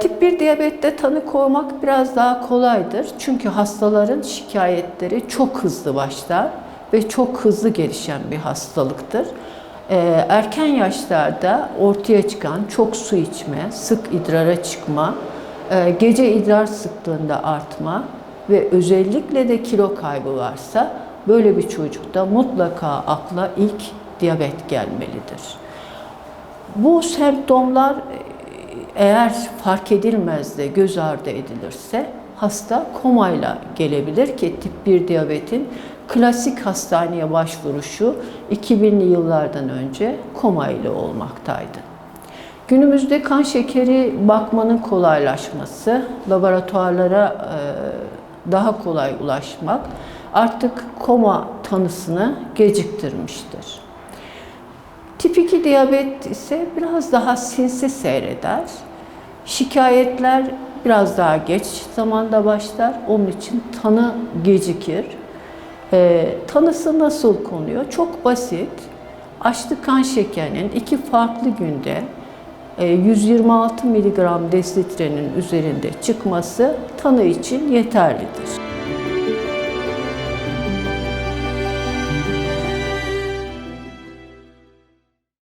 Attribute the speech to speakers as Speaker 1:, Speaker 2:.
Speaker 1: Tip 1 diyabette tanı koymak biraz daha kolaydır. Çünkü hastaların şikayetleri çok hızlı başlar ve çok hızlı gelişen bir hastalıktır. Ee, erken yaşlarda ortaya çıkan çok su içme, sık idrara çıkma, e, gece idrar sıklığında artma ve özellikle de kilo kaybı varsa böyle bir çocukta mutlaka akla ilk diyabet gelmelidir. Bu semptomlar eğer fark edilmez de göz ardı edilirse hasta komayla gelebilir ki tip 1 diyabetin klasik hastaneye başvuruşu 2000'li yıllardan önce koma ile olmaktaydı. Günümüzde kan şekeri bakmanın kolaylaşması, laboratuvarlara e, daha kolay ulaşmak artık koma tanısını geciktirmiştir. Tip 2 diyabet ise biraz daha sinsi seyreder. Şikayetler biraz daha geç zamanda başlar. Onun için tanı gecikir. Ee, tanısı nasıl konuyor? Çok basit. Açlık kan şekerinin iki farklı günde e, 126 mg desilitrenin üzerinde çıkması tanı için yeterlidir.